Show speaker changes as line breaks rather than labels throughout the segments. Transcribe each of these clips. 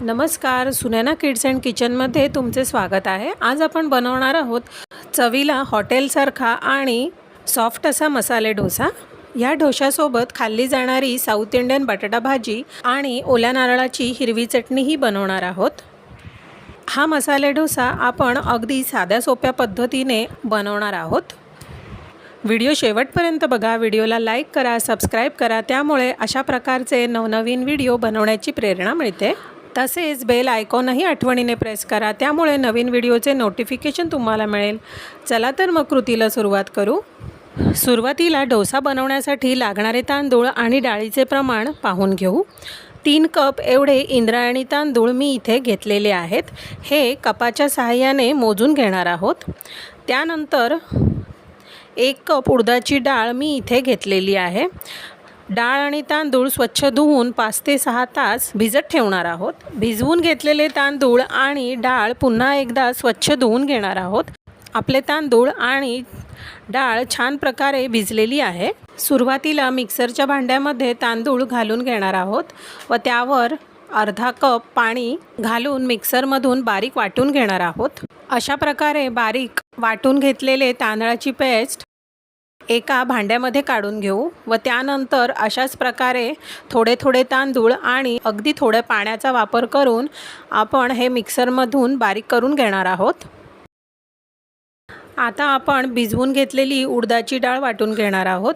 नमस्कार Sunaina kids and किचनमध्ये तुमचे स्वागत आहे. आज आपण बनवणार आहोत चवीला हॉटेलसारखा आणि सॉफ्ट असा मसाले डोसा. या डोशासोबत खाल्ली जाणारी साऊथ इंडियन बटाटा भाजी आणि ओल्या नारळाची हिरवी चटणीही बनवणार आहोत. हा मसाले डोसा आपण अगदी साध्या सोप्या पद्धतीने बनवणार आहोत. व्हिडिओ शेवटपर्यंत बघा व्हिडिओला लाईक करा सबस्क्राईब करा त्यामुळे अशा प्रकारचे नवनवीन व्हिडिओ बनवण्याची प्रेरणा मिळते. तसेच बेल आयकॉनही आठवणीने प्रेस करा. त्यामुळे नवीन व्हिडिओचे नोटिफिकेशन तुम्हाला मिळेल. चला तर मग कृतीला सुरुवात करू. सुरुवातीला डोसा बनवण्यासाठी लागणारे तांदूळ आणि डाळीचे प्रमाण पाहून घेऊ. तीन कप एवढे इंद्रायणी तांदूळ मी इथे घेतलेले आहेत. हे कपाच्या सहाय्याने मोजून घेणार आहोत. त्यानंतर एक कप उडदाची डाळ मी इथे घेतलेली आहे. डाळ आणि तांदूळ स्वच्छ धुवून पाच ते सहा तास भिजत ठेवणार आहोत. भिजवून घेतलेले तांदूळ आणि डाळ पुन्हा एकदा स्वच्छ धुवून घेणार आहोत. आपले तांदूळ आणि डाळ छान प्रकारे भिजलेली आहे. सुरुवातीला मिक्सरच्या भांड्यामध्ये तांदूळ घालून घेणार आहोत व त्यावर अर्धा कप पाणी घालून मिक्सरमधून बारीक वाटून घेणार आहोत. अशा प्रकारे बारीक वाटून घेतलेले तांदळाची पेस्ट एका भांड्यामध्ये काढून घेऊ व त्यानंतर अशाच प्रकारे थोडे थोडे तांदूळ आणि अगदी थोड्या पाण्याचा वापर करून आपण हे मिक्सरमधून बारीक करून घेणार आहोत. आता आपण भिजवून घेतलेली उडदाची डाळ वाटून घेणार आहोत.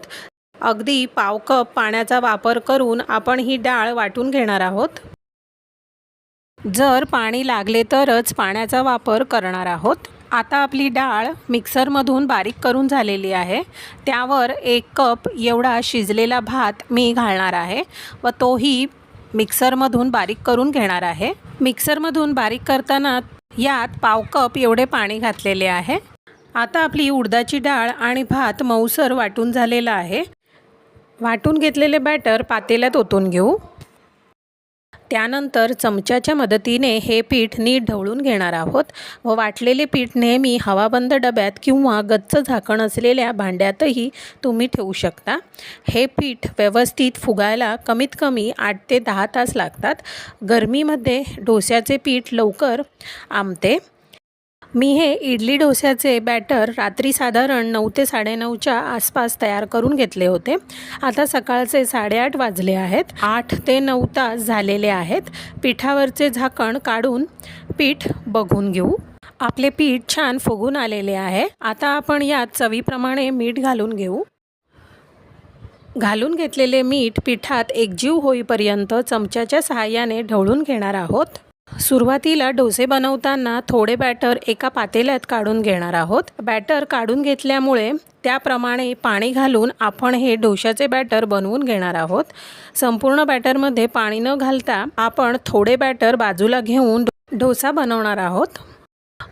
अगदी पाव कप पाण्याचा वापर करून आपण ही डाळ वाटून घेणार आहोत. जर पाणी लागले तरच पाण्याचा वापर करणार आहोत. आता आपली डाळ मिक्सरमधून बारीक करून झालेली आहे. त्यावर एक कप एवढा शिजलेला भात मी घालणार आहे व तोही मिक्सरमधून बारीक करून घेणार आहे. मिक्सरमधून बारीक करताना यात पाव कप एवढे पाणी घातलेले आहे. आता आपली उडदाची डाळ आणि भात मऊसर वाटून झालेला आहे. वाटून घेतलेले बॅटर पातेल्यात ओतून घेऊ. त्यानंतर चमच्याच्या मदतीने हे पीठ नीट ढवळून घेणार आहोत व वाटलेले पीठ नेहमी हवाबंद डब्यात किंवा गच्च झाकण असलेल्या भांड्यातही तुम्ही ठेवू शकता. हे पीठ व्यवस्थित फुगायला कमीत कमी आठ ते दहा तास लागतात. गरमीमध्ये डोस्याचे पीठ लवकर आमते. मी हे इडली डोस्याचे बॅटर रात्री साधारण नऊ ते साडेनऊच्या आसपास तयार करून घेतले होते. आता सकाळचे साडेआठ वाजले आहेत. आठ ते नऊ तास झालेले आहेत. पिठावरचे झाकण काढून पीठ बघून घेऊ. आपले पीठ छान फुगून आलेले आहे. आता आपण यात चवीप्रमाणे मीठ घालून घेऊ. घालून घेतलेले मीठ पिठात एकजीव होईपर्यंत चमच्याच्या सहाय्याने ढवळून घेणार आहोत. सुरुवातीला डोसे बनवताना थोडे बॅटर एका पातेल्यात काढून घेणार आहोत. बॅटर काढून घेतल्यामुळे त्याप्रमाणे पाणी घालून आपण हे डोशाचे बॅटर बनवून घेणार आहोत. संपूर्ण बॅटरमध्ये पाणी न घालता आपण थोडे बॅटर बाजूला घेऊन डोसा बनवणार आहोत.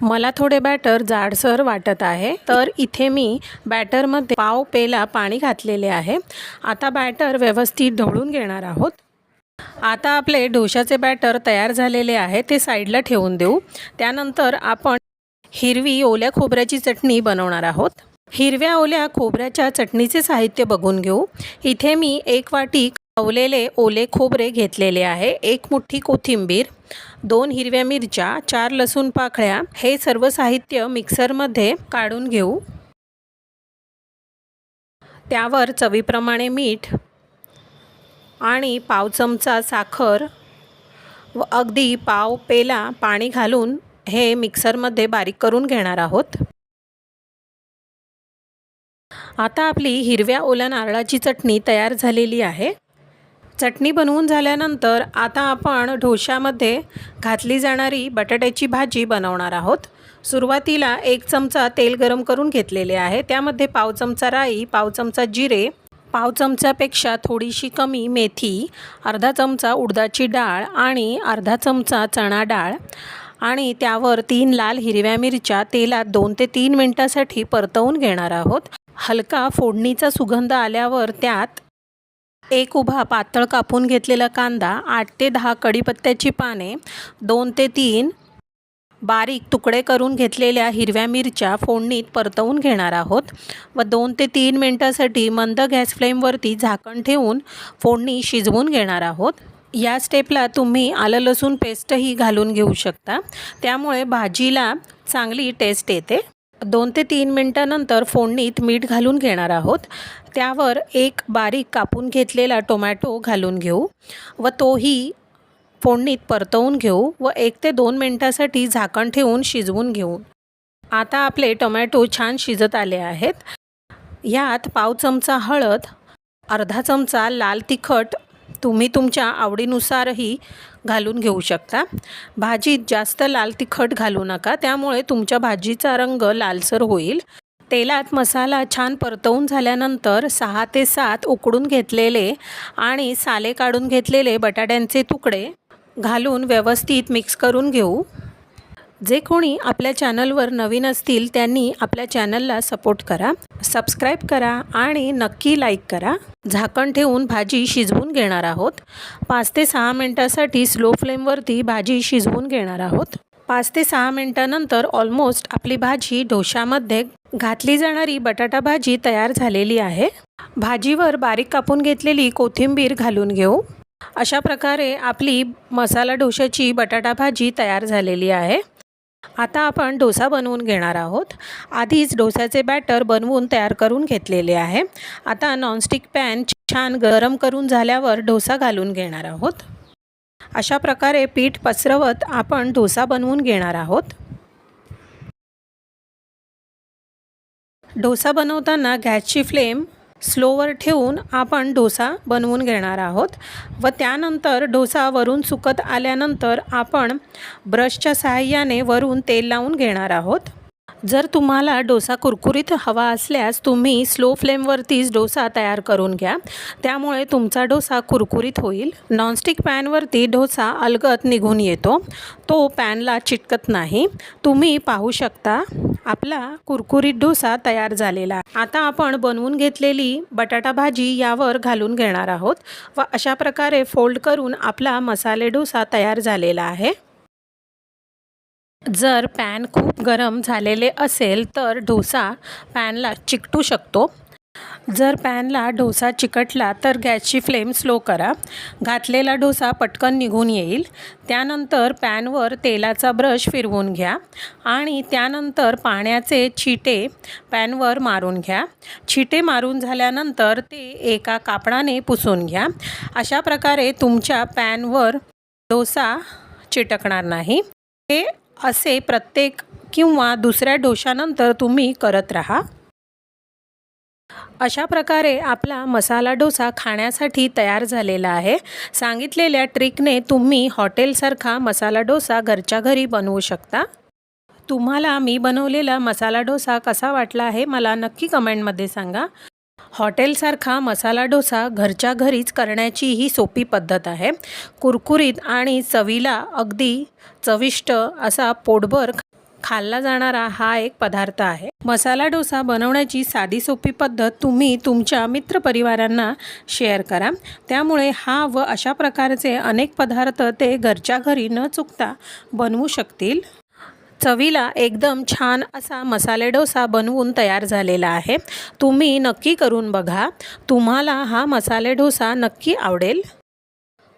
मला थोडे बॅटर जाडसर वाटत आहे. तर इथे मी बॅटरमध्ये पाव पेला पाणी घातलेले आहे. आता बॅटर व्यवस्थित ढवळून घेणार आहोत. आता आपले डोशाचे बॅटर तयार झालेले आहे ते साईडला ठेवून देऊ. त्यानंतर आपण हिरवी ओल्या खोबऱ्याची चटणी बनवणार आहोत. हिरव्या ओल्या खोबऱ्याच्या चटणीचे साहित्य बघून घेऊ. इथे मी एक वाटी कवलेले ओले खोबरे घेतलेले आहे एक मुठ्ठी कोथिंबीर दोन हिरव्या मिरच्या चार लसूण पाकळ्या हे सर्व साहित्य मिक्सरमध्ये काढून घेऊ. त्यावर चवीप्रमाणे मीठ आणि पाव चमचा साखर व अगदी पाव पेला पाणी घालून हे मिक्सरमध्ये बारीक करून घेणार आहोत. आता आपली हिरव्या ओल्या नारळाची चटणी तयार झालेली आहे. चटणी बनवून झाल्यानंतर आता आपण ढोशामध्ये घातली जाणारी बटाट्याची भाजी बनवणार आहोत. सुरुवातीला एक चमचा तेल गरम करून घेतलेले आहे. त्यामध्ये पाव चमचा राई पाव चमचा जिरे पाव चमच्यापेक्षा थोडीशी कमी मेथी अर्धा चमचा उडदाची डाळ आणि अर्धा चमचा चणा डाळ आणि त्यावर तीन लाल हिरव्या मिरच्या तेलात दोन ते तीन मिनटासाठी परतवून घेणार आहोत. हलका फोडणीचा सुगंध आल्यावर त्यात एक उभा पातळ कापून घेतलेला कांदा आठ ते दहा कढीपत्त्याची पाने दोन ते तीन बारीक तुकडे करून घेतलेल्या हिरव्या मिरच्या फोडणीत परतवून घेणार आहोत व दोन ते तीन मिनटासाठी मंद गॅस फ्लेमवरती झाकण ठेवून फोडणी शिजवून घेणार आहोत. या स्टेपला तुम्ही आलं लसूण पेस्टही घालून घेऊ शकता. त्यामुळे भाजीला चांगली टेस्ट येते. दोन ते तीन मिनटानंतर फोडणीत मीठ घालून घेणार आहोत. त्यावर एक बारीक कापून घेतलेला टोमॅटो घालून घेऊ व तोही फोडणीत परतवून घेऊ व एक ते दोन मिनटासाठी झाकण ठेवून शिजवून घेऊ. आता आपले टोमॅटो छान शिजत आले आहेत. यात पाव चमचा हळद अर्धा चमचा लाल तिखट तुम्ही तुमच्या आवडीनुसारही घालून घेऊ शकता. भाजीत जास्त लाल तिखट घालू नका त्यामुळे तुमच्या भाजीचा रंग लालसर होईल. तेलात मसाला छान परतवून झाल्यानंतर सहा ते सात उकडून घेतलेले आणि साले काढून घेतलेले बटाट्यांचे तुकडे घालून व्यवस्थित मिक्स करून घेऊ. जे कोणी आपल्या चॅनलवर नवीन असतील त्यांनी आपल्या चॅनलला सपोर्ट करा सबस्क्राईब करा आणि नक्की लाईक करा. झाकण ठेवून भाजी शिजवून घेणार आहोत. पाच ते सहा मिनटासाठी स्लो फ्लेमवरती भाजी शिजवून घेणार आहोत. पाच ते सहा मिनटानंतर ऑलमोस्ट आपली भाजी डोशामध्ये घातली जाणारी बटाटा भाजी तयार झालेली आहे. भाजीवर बारीक कापून घेतलेली कोथिंबीर घालून घेऊ. अशा प्रकारे आपली मसाला डोशाची बटाटा भाजी तयार झालेली आहे. आता आपण डोसा बनवून घेणार आहोत. आधीच डोसाचे बॅटर बनवून तयार करून घेतलेले आहे. आता नॉनस्टिक पॅन छान गरम करून झाल्यावर डोसा घालून घेणार आहोत. अशा प्रकारे पीठ पसरवत आपण डोसा बनवून घेणार आहोत. डोसा बनवताना गॅसची फ्लेम स्लोवर ठेवून आपण डोसा बनवून घेणार आहोत. व त्यानंतर डोसा वरून सुकत आल्यानंतर आपण ब्रशच्या सहाय्याने वरून तेल लावून घेणार आहोत. जर तुम्हाला डोसा कुरकुरीत हवा असल्यास तुम्ही स्लो फ्लेमवरतीच डोसा तयार करून घ्या. त्यामुळे तुमचा डोसा कुरकुरीत होईल. नॉनस्टिक पॅनवरती डोसा अलगत निघून येतो. तो पॅनला चिटकत नाही. तुम्ही पाहू शकता आपला कुरकुरीत डोसा तयार झालेला. आता आपण बनवून घेतलेली बटाटा भाजी यावर घालून घेणार आहोत व अशा प्रकारे फोल्ड करून आपला मसाले डोसा तयार झालेला आहे. जर पॅन खूप गरम झालेले असेल तर डोसा पॅनला चिकटू शकतो. जर पॅनला डोसा चिकटला तर गॅसची फ्लेम स्लो करा. घातलेला डोसा पटकन निघून येईल. त्यानंतर पॅनवर तेलाचा ब्रश फिरवून घ्या आणि त्यानंतर पाण्याचे छिटे पॅनवर मारून घ्या. छिटे मारून झाल्यानंतर ते एका कापडाने पुसून घ्या. अशा प्रकारे तुमच्या पॅनवर डोसा चिटकणार नाही. हे असे प्रत्येक किंवा दुसऱ्या डोशानंतर तुम्ही करत राहा. अशा प्रकारे आपला मसाला डोसा खाण्यासाठी तयार झालेला आहे. सांगितलेल्या ट्रिकने तुम्ही हॉटेलसारखा मसाला डोसा घरच्या घरी बनवू शकता. तुम्हाला मी बनवलेला मसाला डोसा कसा वाटला आहे मला नक्की कमेंटमध्ये सांगा. हॉटेलसारखा मसाला डोसा घरच्या घरीच करण्याची ही सोपी पद्धत आहे. कुरकुरीत आणि चवीला अगदी चविष्ट असा पोटभर खाल्ला जाणारा हा एक पदार्थ आहे. मसाला डोसा बनवण्याची साधी सोपी पद्धत तुम्ही तुमच्या मित्रपरिवारांना शेअर करा. त्यामुळे हा व अशा प्रकारचे अनेक पदार्थ ते घरच्या घरी न चुकता बनवू शकतील. चवीला एकदम छान असा मसाले डोसा बनवून तयार झालेला आहे. तुम्ही नक्की करून बघा. तुम्हाला हा मसाले डोसा नक्की आवडेल.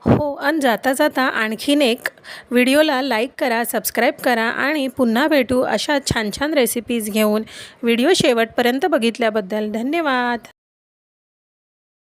हो आणि जाता जाता आणखीन एक व्हिडिओला लाईक करा सबस्क्राईब करा आणि पुन्हा भेटू अशा छान छान रेसिपीज घेऊन व्हिडिओ शेवटपर्यंत बघितल्याबद्दल धन्यवाद.